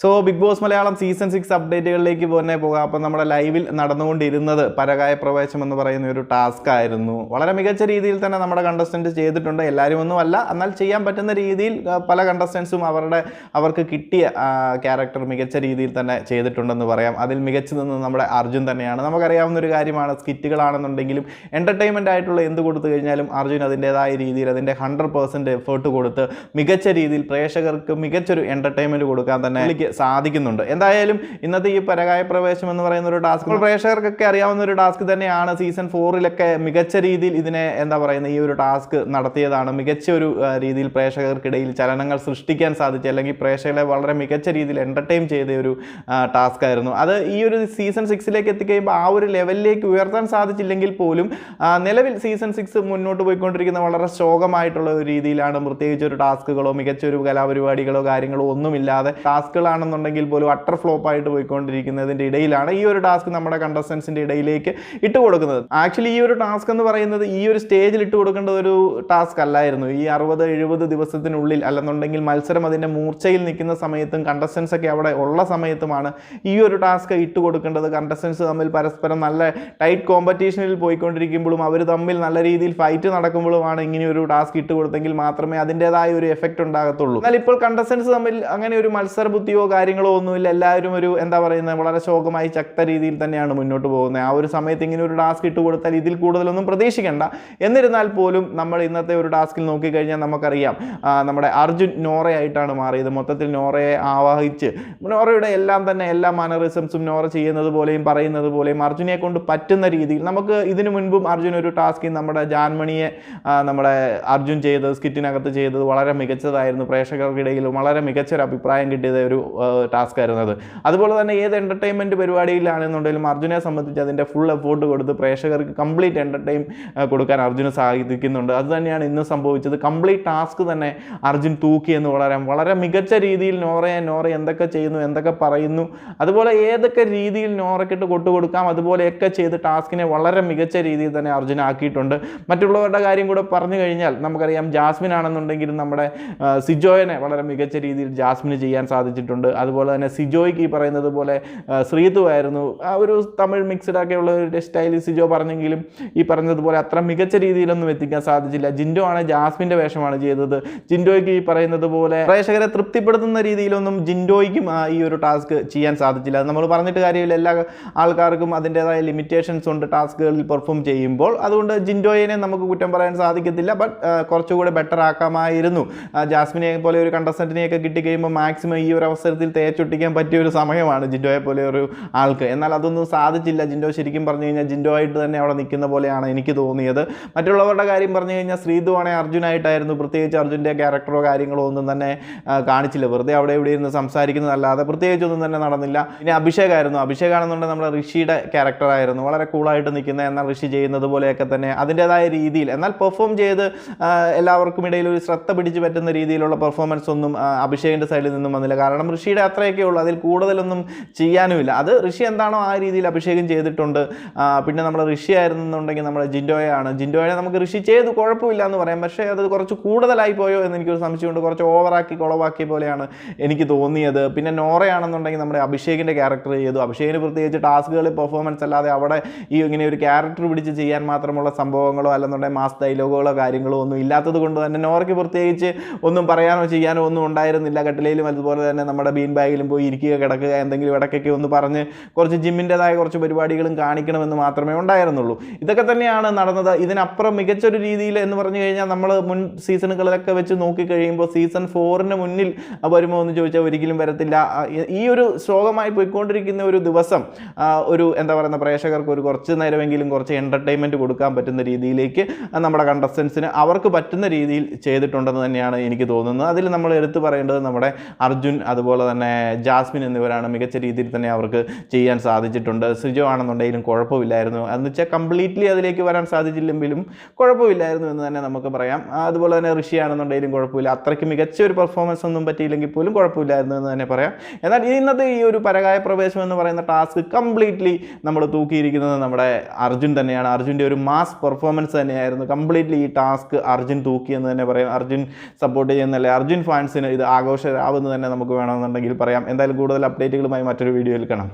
So Bigg Boss Malayalam season six അപ്ഡേറ്റുകളിലേക്ക് തന്നെ പോകാം. അപ്പം നമ്മുടെ ലൈവിൽ നടന്നുകൊണ്ടിരുന്നത് പരകായ പ്രവേശം എന്ന് പറയുന്ന ഒരു ടാസ്ക് ആയിരുന്നു. വളരെ മികച്ച രീതിയിൽ തന്നെ നമ്മുടെ കണ്ടസ്റ്റന്റ് ചെയ്തിട്ടുണ്ട്. എല്ലാവരും ഒന്നും അല്ല എന്നാൽ ചെയ്യാൻ പറ്റുന്ന രീതിയിൽ പല കണ്ടസ്റ്റൻസും അവരുടെ അവർക്ക് കിട്ടിയ ക്യാരക്ടർ മികച്ച രീതിയിൽ തന്നെ ചെയ്തിട്ടുണ്ടെന്ന് പറയാം. അതിൽ മികച്ചു നിന്ന് നമ്മുടെ അർജുൻ തന്നെയാണ്. നമുക്കറിയാവുന്ന ഒരു കാര്യമാണ് സ്കിറ്റുകളാണെന്നുണ്ടെങ്കിലും എന്റർടൈൻമെന്റ് ആയിട്ടുള്ള എന്ത് കൊടുത്തു കഴിഞ്ഞാലും അർജുൻ അതിന്റേതായ രീതിയിൽ അതിന്റെ ഹൺഡ്രഡ് പെർസെന്റ് എഫേർട്ട് കൊടുത്ത് മികച്ച രീതിയിൽ പ്രേക്ഷകർക്ക് മികച്ചൊരു എന്റർടൈൻമെന്റ് കൊടുക്കാൻ തന്നെ പുള്ളിക്ക് സാധിക്കുന്നുണ്ട്. എന്തായാലും ഇന്നത്തെ ഈ പരകായ പ്രവേശം എന്ന് പറയുന്ന ഒരു ടാസ്ക് പ്രേക്ഷകർക്കൊക്കെ അറിയാവുന്ന ഒരു ടാസ്ക് തന്നെയാണ് സീസൺ ഫോറിലൊക്കെ മികച്ച രീതിയിൽ ഇതിനെ എന്താ പറയുന്നത് ഈ ഒരു ടാസ്ക് നടത്തിയതാണ്. മികച്ച ഒരു രീതിയിൽ പ്രേക്ഷകർക്കിടയിൽ ചലനങ്ങൾ സൃഷ്ടിക്കാൻ സാധിച്ചു. അല്ലെങ്കിൽ പ്രേക്ഷകരെ വളരെ മികച്ച രീതിയിൽ എന്റർടൈൻ ചെയ്ത ഒരു ടാസ്ക് ആയിരുന്നു. അത് ഈ ഒരു സീസൺ സിക്സിലേക്ക് എത്തിക്കഴിയുമ്പോൾ ആ ഒരു ലെവലിലേക്ക് ഉയർത്താൻ സാധിച്ചില്ലെങ്കിൽ പോലും നിലവിൽ സീസൺ സിക്സ് മുന്നോട്ട് പോയിക്കൊണ്ടിരിക്കുന്ന വളരെ ശോകമായിട്ടുള്ള ഒരു രീതിയിലാണ് പ്രത്യേകിച്ച് ഒരു ടാസ്കുകളോ മികച്ച ഒരു കലാപരിപാടികളോ കാര്യങ്ങളോ ഒന്നുമില്ലാതെ ടാസ്കുകളാണെന്നുണ്ടെങ്കിൽ പോലും അട്ടർ ഫ്ലോപ്പ് ആയിട്ട് പോയിക്കൊണ്ടിരിക്കുന്നതിന്റെ ഇടയിലാണ് ഈ ഒരു ടാസ്ക് നമ്മുടെ കണ്ടസ്റ്റൻസിന്റെ ഇടയിലേക്ക് ഇട്ട് കൊടുക്കുന്നത്. ആക്ച്വലി ഈ ഒരു ടാസ്ക് എന്ന് പറയുന്നത് ഈ ഒരു സ്റ്റേജിൽ ഇട്ട് കൊടുക്കേണ്ട ഒരു ടാസ്ക് അല്ലായിരുന്നു. ഈ അറുപത് എഴുപത് ദിവസത്തിനുള്ളിൽ അല്ലെന്നുണ്ടെങ്കിൽ മത്സരം അതിന്റെ മൂർച്ചയിൽ നിൽക്കുന്ന സമയത്തും കണ്ടസ്റ്റൻസ് ഒക്കെ അവിടെ ഉള്ള സമയത്തുമാണ് ഈ ഒരു ടാസ്ക് ഇട്ട് കൊടുക്കേണ്ടത്. കണ്ടസ്റ്റൻസ് തമ്മിൽ പരസ്പരം നല്ല ടൈറ്റ് കോമ്പറ്റീഷനിൽ പോയിക്കൊണ്ടിരിക്കുമ്പോഴും അവർ തമ്മിൽ നല്ല രീതിയിൽ ഫൈറ്റ് നടക്കുമ്പോഴുമാണ് ഇങ്ങനെ ഒരു ടാസ്ക് ഇട്ട് കൊടുത്തെങ്കിൽ മാത്രമേ അതിന്റെതായ ഒരു എഫക്റ്റ് ഉണ്ടാകത്തുള്ളൂ. എന്നാൽ ഇപ്പോൾ കണ്ടസ്റ്റൻസ് തമ്മിൽ അങ്ങനെ ഒരു മത്സര ബുദ്ധിയോ കാര്യങ്ങളോ ഒന്നുമില്ല. എല്ലാവരും ഒരു എന്താ പറയുന്നത് വളരെ ശോകമായി ശക്ത രീതിയിൽ തന്നെയാണ് മുന്നോട്ട് പോകുന്നത്. ആ ഒരു സമയത്ത് ഇങ്ങനെ ഒരു ടാസ്ക് ഇട്ട് കൊടുത്താൽ ഇതിൽ കൂടുതലൊന്നും പ്രതീക്ഷിക്കേണ്ട. എന്നിരുന്നാൽ പോലും നമ്മൾ ഇന്നത്തെ ഒരു ടാസ്കിൽ നോക്കിക്കഴിഞ്ഞാൽ നമുക്കറിയാം നമ്മുടെ അർജുൻ നോറയായിട്ടാണ് മാറിയത്. മൊത്തത്തിൽ നോറയെ ആവാഹിച്ച് നോറയുടെ എല്ലാം തന്നെ എല്ലാ മാനറിസംസും നോറ ചെയ്യുന്നത് പോലെയും പറയുന്നത് പോലെയും അർജുനെ കൊണ്ട് പറ്റുന്ന രീതിയിൽ നമുക്ക് ഇതിനു മുൻപും അർജുൻ ഒരു ടാസ്കിൽ നമ്മുടെ ജാൻമണിയെ നമ്മുടെ അർജുൻ ചെയ്തത് സ്കിറ്റിനകത്ത് ചെയ്തത് വളരെ മികച്ചതായിരുന്നു. പ്രേക്ഷകർക്കിടയിൽ വളരെ മികച്ചൊരു അഭിപ്രായം കിട്ടിയത് ഒരു ടാസ്ക് ആയിരുന്നു അത് അതുപോലെ തന്നെ ഏത് എന്റർടൈൻമെന്റ് പരിപാടിയിലാണെന്നുണ്ടെങ്കിലും അർജുനെ സംബന്ധിച്ച് അതിന്റെ ഫുൾ എഫോർട്ട് കൊടുത്ത് പ്രേക്ഷകർക്ക് കംപ്ലീറ്റ് എന്റർടൈൻ കൊടുക്കാൻ അർജുന് സാധിക്കുന്നുണ്ട്. അതുതന്നെയാണ് ഇന്ന് സംഭവിച്ചത്. കംപ്ലീറ്റ് ടാസ്ക് തന്നെ അർജുൻ തൂക്കി എന്ന് വളരെ വളരെ മികച്ച രീതിയിൽ നോറയെ നോറ എന്തൊക്കെ ചെയ്യുന്നു എന്തൊക്കെ പറയുന്നു അതുപോലെ ഏതൊക്കെ രീതിയിൽ നോറക്കിട്ട് കൊട്ടുകൊടുക്കാം അതുപോലെയൊക്കെ ചെയ്ത് ടാസ്കിനെ വളരെ മികച്ച രീതിയിൽ തന്നെ അർജുൻ ആക്കിയിട്ടുണ്ട്. മറ്റുള്ളവരുടെ കാര്യം കൂടെ പറഞ്ഞു കഴിഞ്ഞാൽ നമുക്കറിയാം ജാസ്മിൻ ആണെന്നുണ്ടെങ്കിലും നമ്മുടെ സിജോയനെ വളരെ മികച്ച രീതിയിൽ ജാസ്മിന് ചെയ്യാൻ സാധിച്ചിട്ടുണ്ട്. അതുപോലെ തന്നെ സിജോയ്ക്ക് ഈ പറയുന്നത് പോലെ ശ്രീതു ആയിരുന്നു. ആ ഒരു തമിഴ് മിക്സ്ഡ് ഒക്കെയുള്ള ഒരു സ്റ്റൈലിൽ സിജോ പറഞ്ഞെങ്കിലും ഈ പറഞ്ഞതുപോലെ അത്ര മികച്ച രീതിയിലൊന്നും എത്തിക്കാൻ സാധിച്ചില്ല. ജിൻഡോ ആണ് ജാസ്മിന്റെ വേഷമാണ് ചെയ്തത്. ജിൻഡോയ്ക്ക് ഈ പറയുന്നത് പോലെ പ്രേക്ഷകരെ തൃപ്തിപ്പെടുത്തുന്ന രീതിയിലൊന്നും ജിൻഡോയ്ക്കും ഈ ഒരു ടാസ്ക് ചെയ്യാൻ സാധിച്ചില്ല. നമ്മൾ പറഞ്ഞിട്ട് കാര്യമില്ല. എല്ലാ ആൾക്കാർക്കും അതിന്റേതായ ലിമിറ്റേഷൻസ് ഉണ്ട് ടാസ്കുകളിൽ പെർഫോം ചെയ്യുമ്പോൾ. അതുകൊണ്ട് ജിൻഡോയിനെ നമുക്ക് കുറ്റം പറയാൻ സാധിക്കത്തില്ല. ബട്ട് കുറച്ചുകൂടെ ബെറ്റർ ആക്കാമായിരുന്നു. ജാസ്മിനെ പോലെ ഒരു കണ്ടസ്റ്റന്റിനെയൊക്കെ കിട്ടിക്കഴിയുമ്പോൾ മാക്സിമം ഈ ഒരു അവസരത്തിൽ തേച്ചൊട്ടിക്കാൻ പറ്റിയ ഒരു സമയമാണ് ജിൻഡോയെ പോലെ ഒരു ആൾക്ക്. എന്നാൽ അതൊന്നും സാധിച്ചില്ല. ജിൻഡോ ശരിക്കും പറഞ്ഞു കഴിഞ്ഞാൽ ജിൻഡോ ആയിട്ട് തന്നെ അവിടെ നിൽക്കുന്ന പോലെയാണ് എനിക്ക് തോന്നിയത്. മറ്റുള്ളവരുടെ കാര്യം പറഞ്ഞു കഴിഞ്ഞാൽ ശ്രീതുവാണെ അർജുനായിട്ടായിരുന്നു. പ്രത്യേകിച്ച് അർജുന്റെ ക്യാരക്ടറോ കാര്യങ്ങളോ ഒന്നും തന്നെ കാണിച്ചില്ല. വെറുതെ അവിടെ ഇവിടെ ഇരുന്ന് സംസാരിക്കുന്നതല്ലാതെ പ്രത്യേകിച്ചൊന്നും തന്നെ നടന്നില്ല. പിന്നെ അഭിഷേകായിരുന്നു അഭിഷേകാണെന്നുണ്ടെങ്കിൽ നമ്മുടെ ഋഷിയുടെ ക്യാരക്ടറായിരുന്നു വളരെ കൂളായിട്ട് നിൽക്കുന്ന എന്നാൽ ഋഷി ചെയ്യുന്നത് പോലെയൊക്കെ തന്നെ അതിന്റെതായ രീതിയിൽ. എന്നാൽ പെർഫോം ചെയ്ത് എല്ലാവർക്കും ഇടയിൽ ഒരു ശ്രദ്ധ പിടിച്ചു പറ്റുന്ന രീതിയിലുള്ള പെർഫോമൻസ് ഒന്നും അഭിഷേകിന്റെ സൈഡിൽ നിന്നും വന്നില്ല. കാരണം ഋഷിയുടെ അത്രയൊക്കെ ഉള്ളൂ. അതിൽ കൂടുതലൊന്നും ചെയ്യാനുമില്ല. അത് ഋഷി എന്താണോ ആ രീതിയിൽ അഭിഷേകം ചെയ്തിട്ടുണ്ട്. പിന്നെ നമ്മൾ ഋഷി ആയിരുന്നുണ്ടെങ്കിൽ നമ്മുടെ ജിൻഡോയാണ്. ജിൻഡോയെ നമുക്ക് ഋഷി ചെയ്ത് കുഴപ്പമില്ല എന്ന് പറയാം. പക്ഷേ അത് കുറച്ച് കൂടുതലായി പോയോ എന്ന് എനിക്കൊരു സംശയമുണ്ട്. കുറച്ച് ഓവറാക്കി കുളവാക്കിയ പോലെയാണ് എനിക്ക് തോന്നിയത്. പിന്നെ നോറയാണെന്നുണ്ടെങ്കിൽ നമ്മുടെ അഭിഷേകിന്റെ ക്യാരക്ടർ ചെയ്തു. അഭിഷേകിന് പ്രത്യേകിച്ച് ടാസ്കുകളിൽ പെർഫോമൻസ് അല്ലാതെ അവിടെ ഈ ഇങ്ങനെ ഒരു ക്യാരക്ടർ പിടിച്ച് ചെയ്യാൻ മാത്രമുള്ള സംഭവങ്ങളോ അല്ലെന്നുണ്ടെങ്കിൽ മാസ് ഡയലോഗുകളോ കാര്യങ്ങളോ ഒന്നും ഇല്ലാത്തത് കൊണ്ട് തന്നെ നോറയ്ക്ക് പ്രത്യേകിച്ച് ഒന്നും പറയാനോ ചെയ്യാനോ ഒന്നും ഉണ്ടായിരുന്നില്ല. കട്ടിലയിലും അതുപോലെ തന്നെ നമ്മുടെ ബീൻ ബാഗിലും പോയി ഇരിക്കുക കിടക്കുക എന്തെങ്കിലും ഇടയ്ക്കൊക്കെ ഒന്ന് പറഞ്ഞ് കുറച്ച് ജിമ്മിന്റെതായ കുറച്ച് പരിപാടികളും കാണിക്കണമെന്ന് മാത്രമേ ഉണ്ടായിരുന്നുള്ളൂ. ഇതൊക്കെ തന്നെയാണ് നടന്നത്. ഇതിനപ്പുറം മികച്ചൊരു രീതിയിൽ എന്ന് പറഞ്ഞു കഴിഞ്ഞാൽ നമ്മൾ മുൻ സീസണുകളിലൊക്കെ വെച്ച് നോക്കിക്കഴിയുമ്പോൾ സീസൺ ഫോറിന് മുന്നിൽ വരുമോ എന്ന് ചോദിച്ചാൽ ഒരിക്കലും വരത്തില്ല. ഈ ഒരു ശ്ലോകമായി പോയിക്കൊണ്ടിരിക്കുന്ന ഒരു ദിവസം ഒരു എന്താ പറയുന്ന പ്രേക്ഷകർക്ക് ഒരു കുറച്ച് നേരമെങ്കിലും കുറച്ച് എന്റർടൈൻമെന്റ് കൊടുക്കാൻ പറ്റുന്ന രീതിയിലേക്ക് നമ്മുടെ കണ്ടസ്റ്റൻസിന് അവർക്ക് പറ്റുന്ന രീതിയിൽ ചെയ്തിട്ടുണ്ടെന്ന് തന്നെയാണ് എനിക്ക് തോന്നുന്നത്. അതിൽ നമ്മൾ എടുത്തു പറയേണ്ടത് നമ്മുടെ അർജുൻ അതുപോലെ തന്നെ ജാസ്മിൻ എന്നിവരാണ് മികച്ച രീതിയിൽ തന്നെ അവർക്ക് ചെയ്യാൻ സാധിച്ചിട്ടുണ്ട്. സിജോ ആണെന്നുണ്ടെങ്കിലും കുഴപ്പമില്ലായിരുന്നു. എന്ന് വെച്ചാൽ കംപ്ലീറ്റ്ലി അതിലേക്ക് വരാൻ സാധിച്ചില്ലെങ്കിലും കുഴപ്പമില്ലായിരുന്നു എന്ന് തന്നെ നമുക്ക് പറയാം. അതുപോലെ തന്നെ ഋഷി ആണെന്നുണ്ടെങ്കിലും കുഴപ്പമില്ല. അത്രയ്ക്ക് മികച്ച ഒരു പെർഫോമൻസ് ഒന്നും പറ്റിയില്ലെങ്കിൽ പോലും കുഴപ്പമില്ലായിരുന്നു എന്ന് തന്നെ പറയാം. എന്നാൽ ഇന്നത്തെ ഈ ഒരു പരകായ പ്രവേശം എന്ന് പറയുന്ന ടാസ്ക് കംപ്ലീറ്റ്ലി നമ്മൾ തൂക്കിയിരിക്കുന്നത് നമ്മുടെ അർജുൻ തന്നെയാണ്. അർജുന്റെ ഒരു മാസ് പെർഫോമൻസ് തന്നെയായിരുന്നു. കംപ്ലീറ്റ്ലി ഈ ടാസ്ക് അർജുൻ തൂക്കിയെന്ന് തന്നെ പറയാം. അർജുൻ സപ്പോർട്ട് ചെയ്യുന്നല്ലേ അർജുൻ ഫാൻസിന് ഇത് ആഘോഷരാവെന്ന് തന്നെ നമുക്ക് വേണമെന്ന് അറിയണമെന്നുണ്ടെങ്കിൽ പറയാം. എന്തായാലും കൂടുതൽ അപ്ഡേറ്റുകളുമായി മറ്റൊരു വീഡിയോയിൽ കാണാം.